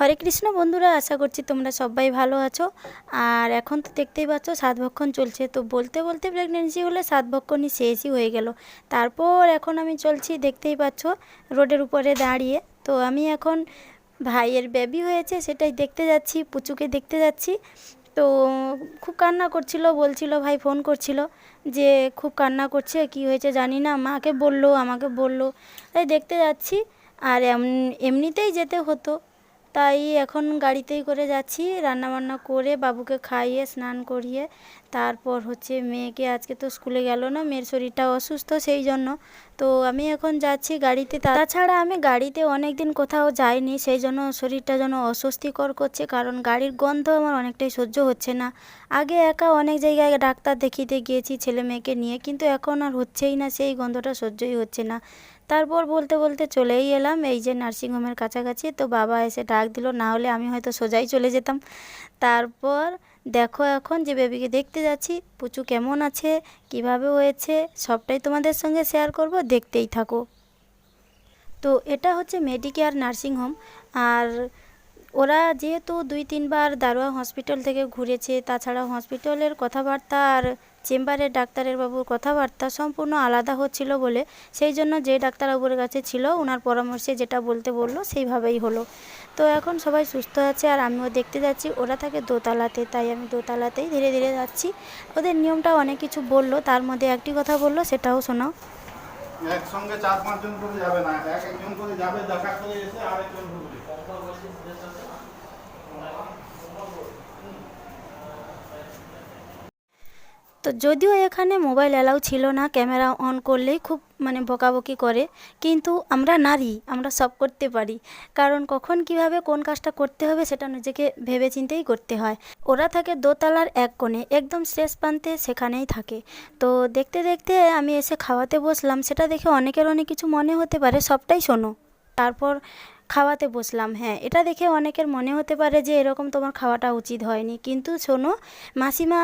হরে কৃষ্ণ বন্ধুরা, আশা করছি তোমরা সবাই ভালো আছো। আর এখন তো দেখতেই পাচ্ছ, সাত ভক্ষণ চলছে। তো বলতে বলতে প্রেগনেন্সি হলে সাত ভক্ষণই শেষই হয়ে গেল। তারপর এখন আমি চলছি, দেখতেই পাচ্ছ, রোডের উপরে দাঁড়িয়ে। তো আমি এখন ভাইয়ের বেবি হয়েছে, সেটাই দেখতে যাচ্ছি, পুচুকে দেখতে যাচ্ছি। তো খুব কান্না করছিল, বলছিল, ভাই ফোন করছিল যে খুব কান্না করছে, কি হয়েছে জানি না, মাকে বলল, আমাকে বলল। তাই দেখতে যাচ্ছি, আর এম- এমনিতেই যেতে হতো। তাই এখন গাড়িতেই করে যাচ্ছি। রান্নাবান্না করে বাবুকে খাইয়ে, স্নান করিয়ে, তারপর হচ্ছে মেয়েকে আজকে তো স্কুলে গেল না, মেয়ের শরীরটা অসুস্থ সেই জন্য। তো আমি এখন যাচ্ছি গাড়িতে। তাছাড়া আমি গাড়িতে অনেক দিন কোথাও যাইনি, সেই জন্য শরীরটা যেন অস্বস্তিকর করছে, কারণ গাড়ির গন্ধ আমার অনেকটাই সহ্য হচ্ছে না। আগে একা অনেক জায়গায় ডাক্তার দেখিতে গিয়েছি, ছেলে মেয়েকে নিয়ে, কিন্তু এখন আর হচ্ছেই না, সেই গন্ধটা সহ্যই হচ্ছে না। তারপর বলতে বলতে চলেই এলাম। এই যে নার্সিংহোমের কাছাকাছি, তো বাবা এসে ডাক দিল, না হলে আমি হয়তো সোজাই চলে যেতাম। তারপর দেখো এখন যে বেবিকে দেখতে যাচ্ছি, পুচু কেমন আছে, কীভাবে হয়েছে, সবটাই তোমাদের সঙ্গে শেয়ার করব, দেখতেই থাকো। তো এটা হচ্ছে মেডিকেয়ার নার্সিংহোম। আর ওরা যেহেতু দুই তিনবার দারোয়া হসপিটাল থেকে ঘুরেছে, তাছাড়া হসপিটালের কথাবার্তা আর চেম্বারের ডাক্তারের বাবুর কথাবার্তা সম্পূর্ণ আলাদা হচ্ছিল বলে সেই জন্য যে ডাক্তারবাবুর কাছে ছিল ওনার পরামর্শে যেটা বলতে বলল সেইভাবেই হলো। তো এখন সবাই সুস্থ আছে আর আমিও দেখতে যাচ্ছি, ওরা থাকে দোতলাতে, তাই আমি দোতলাতেই ধীরে ধীরে যাচ্ছি। ওদের নিয়মটা অনেক কিছু বলল, তার মধ্যে একটি কথা বলল, সেটাও শোনাও একসঙ্গে চার পাঁচজন করে যাবে না, এক একজন করে যাবে দেখা করে এসে আরেকজন ঢুকবে। তো যদিও এখানে মোবাইল অ্যালাউ ছিল না, ক্যামেরা অন করলেই খুব মানে বকাবকি করে, কিন্তু আমরা নারী, আমরা সব করতে পারি। কারণ কখন কীভাবে কোন কাজটা করতে হবে সেটা নিজেকে ভেবে চিন্তেই করতে হয়। ওরা থাকে দোতলার এক কোণে, একদম শেষ প্রান্তে সেখানেই থাকে। তো দেখতে দেখতে আমি এসে খাওয়াতে বসলাম, সেটা দেখে অনেকের অনেক কিছু মনে হতে পারে, সবটাই শোনো। তারপর খাওয়াতে বসলাম হ্যাঁ এটা দেখে অনেকের মনে হতে পারে যে এরকম তোমার খাওয়াটা উচিত হয়নি। কিন্তু শোনো, মাসিমা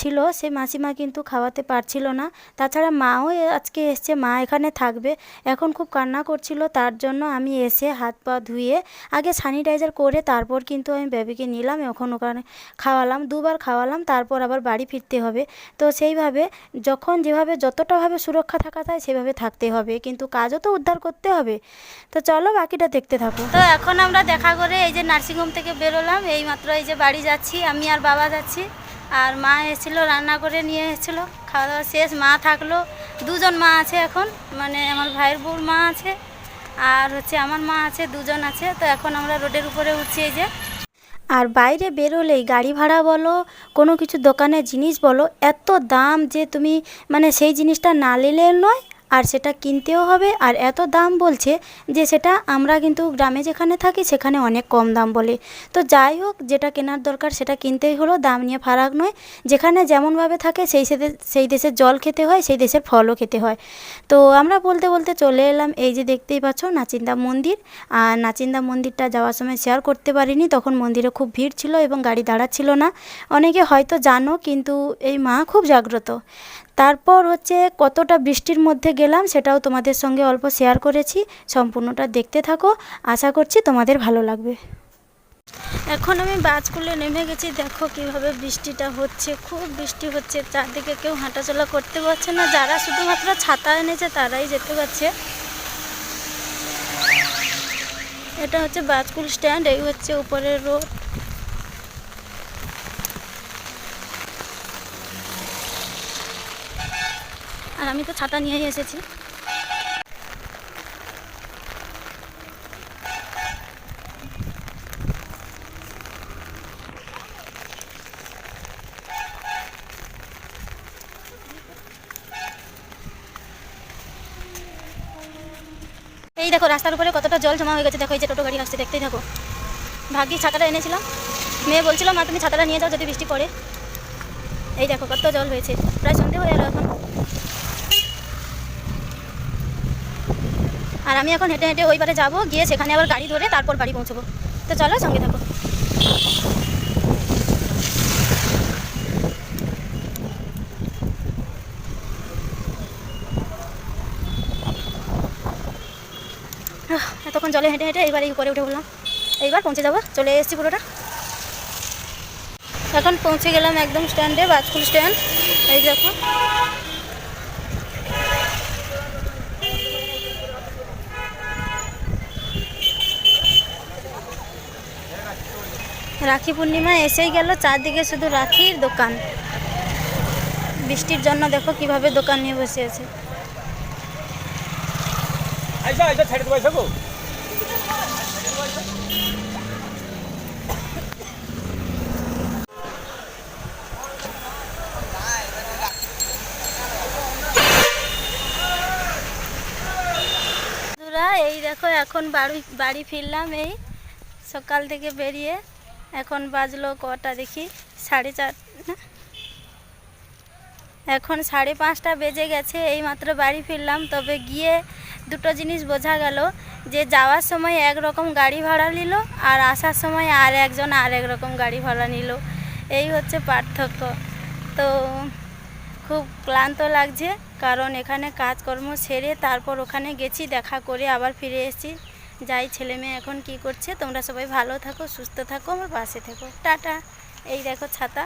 ছিল সে মাসিমা কিন্তু খাওয়াতে পারছিল না। তাছাড়া মাও আজকে এসছে, মা এখানে থাকবে। এখন খুব কান্না করছিল, তার জন্য আমি এসে হাত পা ধুয়ে আগে স্যানিটাইজার করে তারপর কিন্তু আমি বেবিকে নিলাম, এখন ওখানে খাওয়ালাম, দুবার খাওয়ালাম, তারপর আবার বাড়ি ফিরতে হবে। তো সেইভাবে যখন যেভাবে, যতটাভাবে সুরক্ষা থাকা যায়, সেভাবে থাকতে হবে। কিন্তু কাজও তো উদ্ধার করতে হবে। তো চলো বাকিটা দেখতে থাকো। তো এখন আমরা দেখা করে এই যে নার্সিংহোম থেকে বেরোলাম এই মাত্র এই যে বাড়ি যাচ্ছি, আমি আর বাবা যাচ্ছি। আর মা এসেছিল, রান্না করে নিয়ে এসেছিল, খাওয়া দাওয়া শেষ, মা থাকল, দুজন মা আছে এখন মানে আমার ভাইয়ের বউর মা আছে, আর হচ্ছে আমার মা আছে, দুজন আছে, তো এখন আমরা রোডের উপরে উঠছি এই যে। আর বাইরে বেরোলেই গাড়ি ভাড়া বলো, কোনো কিছু দোকানের জিনিস বলো, এত দাম যে তুমি মানে সেই জিনিসটা না নিলে নয় আর সেটা কিনতেও হবে আর এত দাম বলছে যে সেটা আমরা কিন্তু গ্রামে যেখানে থাকি সেখানে অনেক কম দাম বলে। তো যাই হোক, যেটা কেনার দরকার সেটা কিনতেই হলো, দাম নিয়ে ফারাক নয়। যেখানে যেমনভাবে থাকে সেই সেই দেশের জল খেতে হয়, সেই দেশের ফলও খেতে হয়। তো আমরা বলতে বলতে চলে এলাম এই যে দেখতেই পাচ্ছ নাচিন্দা মন্দির। আর নাচিন্দা মন্দিরটা যাওয়ার সময় শেয়ার করতে পারিনি, তখন মন্দিরে খুব ভিড় ছিল এবং গাড়ি দাঁড়াচ্ছিল না। অনেকে হয়তো জানো, কিন্তু এই মা খুব জাগ্রত। তারপর হচ্ছে কতটা বৃষ্টির মধ্যে গেলাম সেটাও তোমাদের সঙ্গে অল্প শেয়ার করেছি। সম্পূর্ণটা দেখতে থাকো। আশা করছি তোমাদের ভালো লাগবে। এখন আমি বাজকুলে নেমে গেছি। দেখো কীভাবে বৃষ্টিটা হচ্ছে। খুব বৃষ্টি হচ্ছে। চারদিকে কেউ হাঁটাচলা করতে পারছে না। যারা শুধুমাত্র ছাতা এনেছে তারাই যেতে পারছে। এটা হচ্ছে বাজকুল স্ট্যান্ড এই হচ্ছে উপরের রোড আর আমি তো ছাতা নিয়েই এসেছি। এই দেখো, রাস্তার উপরে কতটা জল জমা হয়ে গেছে। দেখো, এই যে টোটো গাড়ি আসছে, দেখতেই থাকো। ভাগ্যিস ছাতাটা এনেছিলাম। মেয়ে বলছিল, মা, তুমি ছাতাটা নিয়ে যাও যদি বৃষ্টি পড়ে। এই দেখো, কত জল হয়েছে। প্রায় সন্ধে হয়ে গেল এখন। আর আমি এখন হেঁটে হেঁটে ওই পারে যাব, গিয়ে সেখানে আবার গাড়ি ধরে তারপর বাড়ি পৌঁছবো। তো চলো, সঙ্গে থাকো। এতক্ষণ জলে হেঁটে হেঁটে এবারে উপরে উঠে বললাম এইবার পৌঁছে যাব, চলে এসেছি পুরোটা। এখন পৌঁছে গেলাম একদম স্ট্যান্ডে, বাজপুর স্ট্যান্ড। এই দেখো। রাখি পূর্ণিমা এসেই গেল চারদিকে শুধু রাখির দোকান। বৃষ্টির জন্য দেখো কীভাবে দোকান নিয়ে বসে আছে। এই দেখো এখন বাড়ি বাড়ি ফিরলাম এই সকাল থেকে বেরিয়ে। এখন বাজলো কটা দেখি? সাড়ে চার? এখন সাড়ে পাঁচটা বেজে গেছে এই মাত্র বাড়ি ফিরলাম। তবে গিয়ে দুটো জিনিস বোঝা গেল, যে যাওয়ার সময় একরকম গাড়ি ভাড়া নিল আর আসার সময় আর একজন আর এক রকম গাড়ি ভাড়া নিল। এই হচ্ছে পার্থক্য। তো খুব ক্লান্ত লাগছে, কারণ এখানে কাজকর্ম সেরে তারপর ওখানে গেছি, দেখা করে আবার ফিরে এসেছি। যাই, ছেলে মেয়ে এখন কি করছে? তোমরা সবাই ভালো থাকো, সুস্থ থাকো, আমার পাশে থেকো। টাটা। এই দেখো ছাতা।